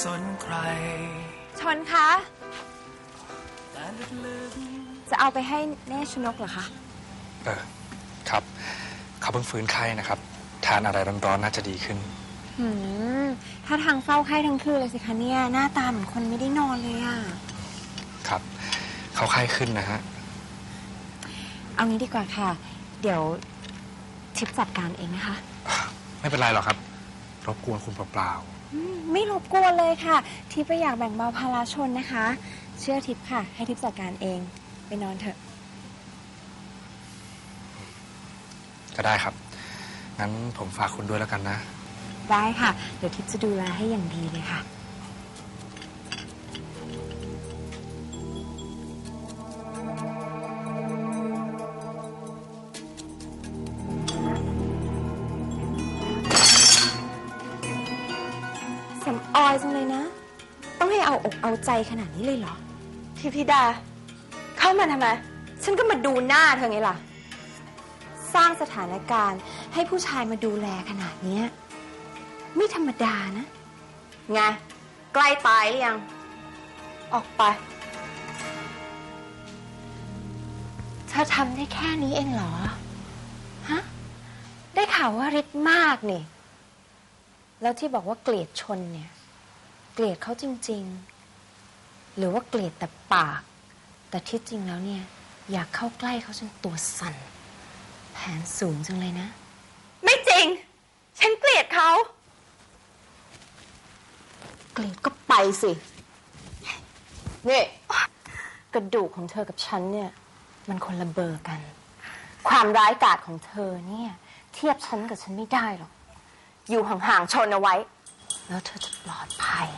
สนใคร ชนคะแต่ลึกจะเอาไปให้แน่ชนกเหรอคะ เออ ครับ เขาเพิ่งฟื้นไข้นะครับ ทานอะไรร้อนๆน่าจะดีขึ้น หืม ถ้าทางเฝ้าไข้ทั้งคืนเลยสิคะเนี่ย หน้าตาเหมือนคนไม่ได้นอนเลยอะครับ เขาไข้ขึ้นนะฮะ เอางี้ดีกว่าค่ะ เดี๋ยวทิปจัดการเองนะคะ ไม่เป็นไรหรอกครับ รบกวนคุณเปล่าอืมไม่รบกวนเลยค่ะ ทิปก็อยากแบ่งเบาภาระชนนะคะ เชื่อทิปค่ะ ให้ทิปจัดการเอง ไปนอนเถอะ ๆก็ได้ครับ งั้นผมฝากคุณด้วยแล้วกันนะ ได้ค่ะ เดี๋ยวทิปจะดูแลให้อย่างดีเลยค่ะ สำออยจังเลยนะ ต้องให้เอาอกเอาใจขนาดนี้เลยเหรอทิพธิดา เข้ามาทำไม ฉันก็มาดูหน้าเธอไงล่ะ สร้างสถานการณ์ให้ผู้ชายมาดูแลขนาดเนี้ยไม่ธรรมดานะ ไง ใกล้ตายหรือยัง ออกไปเธอทำได้แค่นี้เองเหรอ ฮะ ได้ข่าวว่าฤทธิ์มากนี่ แล้วที่บอกว่าเกลียดชนเนี่ย เกลียดเขาจริง ๆ หรือว่าเกลียดแต่ปาก แต่ที่จริงแล้วเนี่ย อยากเข้าใกล้เขาจนตัวสั่น แผนสูงจังเลยนะ ไม่จริง ฉันเกลียดเขา เกลียดก็ไปสิ นี่กระดูกของเธอกับฉันเนี่ย มันคนละเบอร์กัน ความร้ายกาจของเธอเนี่ย เทียบฉันกับฉันไม่ได้หรอก อยู่ห่างๆชนเอาไว้ แล้วเธอจะปลอดภัย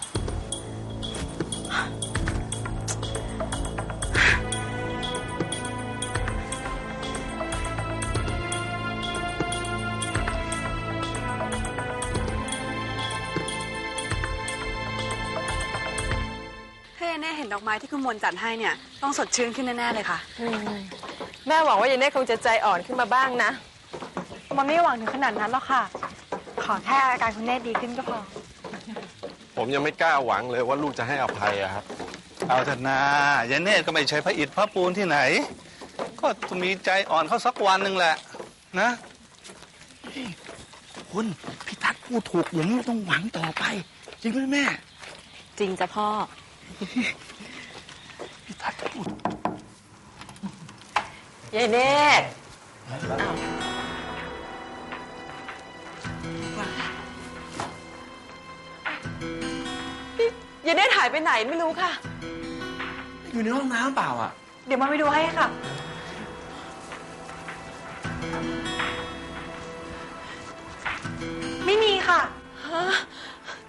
ถ้าแน่เห็นดอกไม้ที่คุณมนต์จัดให้เนี่ย ต้องสดชื่นขึ้นแน่ ๆ เลยค่ะ แม่หวังว่ายายเน่คงจะใจอ่อนขึ้นมาบ้างนะ มันไม่หวังถึงขนาดนั้นหรอกค่ะ ขอแค่อาการคุณแน่ดีขึ้นก็พอ ผมยังไม่กล้าหวังเลยว่าลูกจะให้อภัยอะครับ เอาเถอะนายายเนตรก็ไม่ใช่พระอิฐพระปูนที่ไหน ก็ต้องมีใจอ่อนเขาสักวันหนึ่งแหละ นะคุณพี่ทัศน์พูดถูกอย่างนี้ต้องหวังต่อไป จริงไหมแม่ จริงจ้ะพ่อ พี่ทัศน์พูดยายเนตรอ ย่าได้ถ่ายไปไหนไม่รู้ค่ะ อยู่ในห้องน้ำเปล่าอะ เดี๋ยวมาไปดูให้ค่ะ ไม่มีค่ะ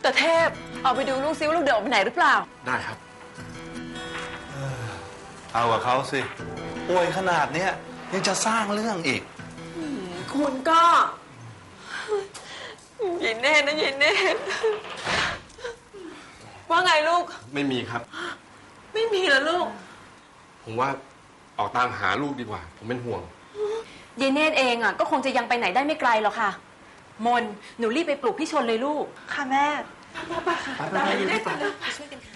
แต่เทพเอาไปดูลูกซิว่าลูกเดือออกไปไหนหรือเปล่า ได้ครับ เอากับเขาสิป่วยขนาดเนี้ยยังจะสร้างเรื่องอีก คุณก็ยายเนตรนะยายเนตรว่าไง ลูก ไม่มีครับ ไม่มีเหรอลูก ผมว่าออกตามหาลูกดีกว่า ผมเป็นห่วง ยายเนตรเองอะก็คงจะยังไปไหนได้ไม่ไกลหรอกค่ะ มน หนูรีบไปปลุกพี่ชนเลยลูก ค่ะแม่คุณ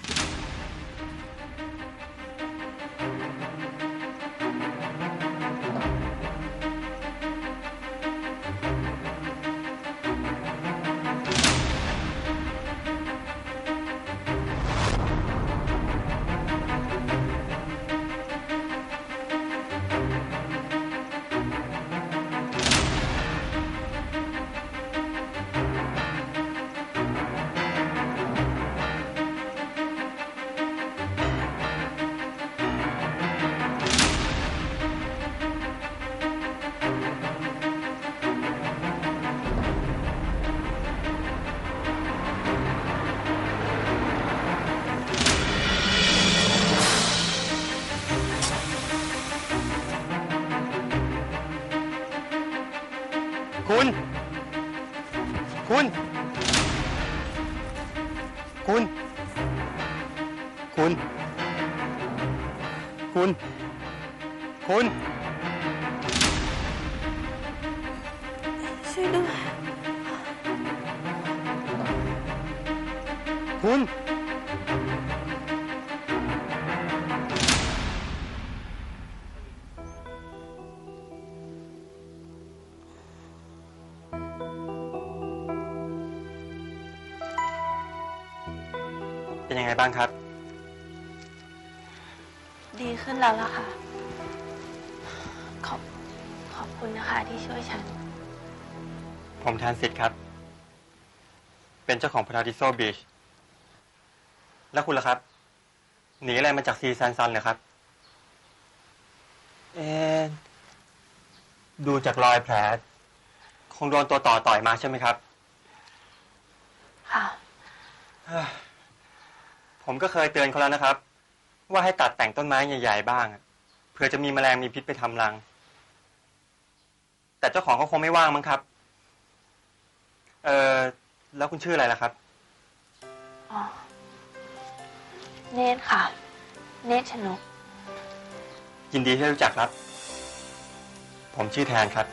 คุณ คุณ คุณ คุณ คุณ ช่วยด้วย คุณ เป็นยังไงบ้างครับ ดีขึ้นแล้วล่ะค่ะ ขอบขอบคุณนะคะที่ช่วยฉัน ผมแทนสิทธิ์ครับ เป็นเจ้าของพาราดิโซบีช แล้วคุณล่ะครับ หนีอะไรมาจากซีซันซันเหรอครับ เอะดูจากรอยแผล คงโดนตัวต่อต่อยมาใช่ไหมครับ ค่ะ ผมก็เคยเตือนเขาแล้วนะครับ ว่าให้ตัดแต่งต้นไม้ใหญ่ๆบ้างอะเผื่อจะมีแมลงมีพิษไปทำรัง แต่เจ้าของเขาคงไม่ว่างมั้งครับ เออแล้วคุณชื่ออะไรล่ะครับอ๋อเนตรค่ะ เนตรชนก ยินดีที่ได้รู้จักครับ ผมชื่อแทนครับ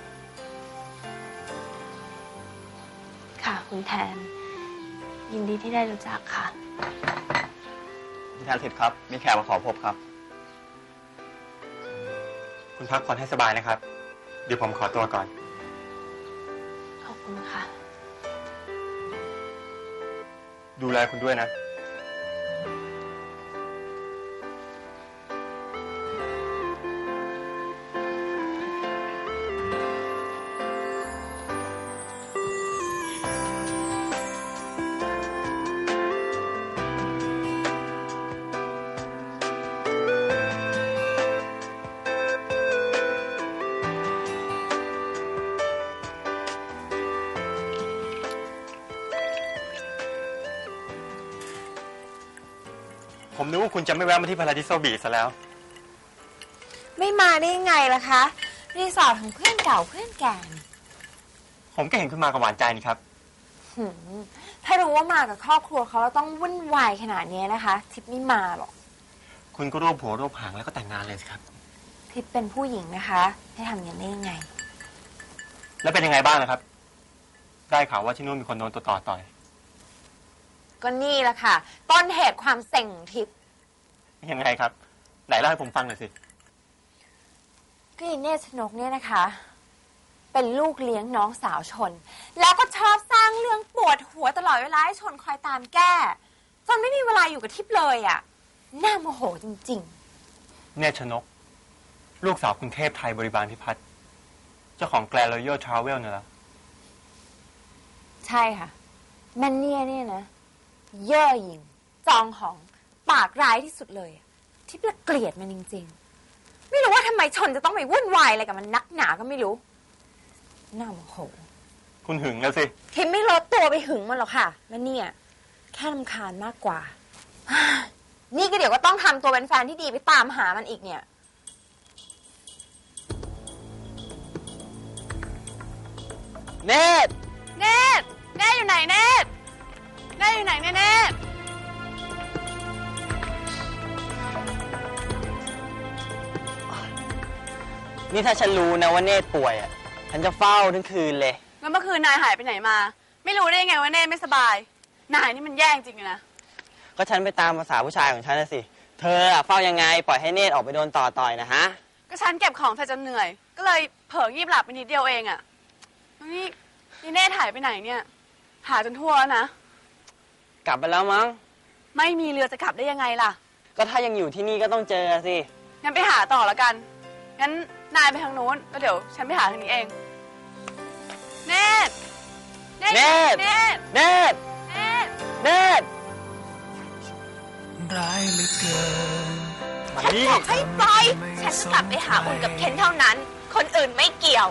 ค่ะ คุณแทน ยินดีที่ได้รู้จักค่ะ แทนสิทธิ์ครับ มีแขกมาขอพบครับ คุณพักผ่อนให้สบายนะครับ เดี๋ยวผมขอตัวก่อน ขอบคุณค่ะ ดูแลคุณด้วยนะ ผมนึกว่าคุณจะไม่แวะมาที่พาราดิโซบีซะแล้ว ไม่มาได้ยังไงล่ะคะ รีสอร์ทของเพื่อนเก่าเพื่อนแก่นี่ผมก็เห็นคุณมากับหวานใจนี่ครับ หืมถ้ารู้ว่ามากับครอบครัวเขาแล้วต้องวุ่นวายขนาดนี้นะคะ ทิพย์ไม่มาหรอก คุณก็รวบหัวรวบหางแล้วก็แต่งงานเลยสิครับ ทิพย์เป็นผู้หญิงนะคะให้ทำอย่างนี้ได้ยังไง แล้วเป็นยังไงบ้างนะครับ ได้ข่าวว่าที่นู่นมีคนโดนตัวต่อต่อย ก็นี่แหละค่ะ ต้นเหตุความเซ็งของทิพย์ยังไงครับ ไหนเล่าให้ผมฟังหน่อยสิ ก็อีเนตรชนกเนี่ยนะคะ เป็นลูกเลี้ยงน้องสาวชน แล้วก็ชอบสร้างเรื่องปวดหัวตลอดเวลาให้ชนคอยตามแก้จนไม่มีเวลาอยู่กับทิพย์เลยอะ่ะน่าโมโหจริง เนตรชนก ลูกสาวคุณเทพไทยบริบาลพิพัฒน์เจ้าของแกลรอยัลทราเวลเนี่ยเหรอ ๆ ใช่ค่ะแมนเนี่ยเนี่ยนะ เย่อหยิ่ง จองหอง ปากร้ายที่สุดเลยอะทิพย์ละเกลียดมันจริง ๆ ไม่รู้ว่าทำไมชนจะต้องไปวุ่นวายอะไรกับมันนักหนาก็ไม่รู้น่าโมโห คุณหึงแล้วสิทิมไม่ลดตัวไปหึงมันหรอกค่ะแล้วเนี่ย แค่ลำคาญมากกว่า นี่ก็เดี๋ยวก็ต้องทำตัวเป็นแฟนที่ดีไปตามหามันอีกเนี่ย เนตรเนตรเนตรอยู่ไหนเนต รเนตรอยู่ไหนเนี่ยเนตรนี่ถ้าฉันรู้นะว่าเนตรป่วยอะ ฉันจะเฝ้าทั้งคืนเลย แล้วเมื่อคืนนายหายไปไหนมา ไม่รู้ได้ยังไงว่าเนตรไม่สบาย นายนี่มันแย่จริงๆนะ ก็ฉันไปตามภาษาผู้ชายของฉันนะสิ เธออะเฝ้ายังไง ปล่อยให้เนตรออกไปโดนต่อต่อยนะฮะ ก็ฉันเก็บของเสร็จจนเหนื่อย ก็เลยเผลองีบหลับไปนิดเดียวเองอะแล้วนี่นี่เนตรหายไปไหนเนี่ย หาจนทั่วแล้วนะ กลับไปแล้วมั้ง ไม่มีเรือจะกลับได้ยังไงล่ะ ก็ถ้ายังอยู่ที่นี่ก็ต้องเจอสิ งั้นไปหาต่อแล้วกัน งั้นนายไปทางโน้นแล้วเดี๋ยวฉันไปหาทางนี้เอง เนตรเนตรเนตรเนตรเนตรเนตรร้ายเหลือเกินฉันบอกให้ปล่อย ฉันจะกลับไปหาอุ่นกับเคนเท่านั้น คนอื่นไม่เกี่ยว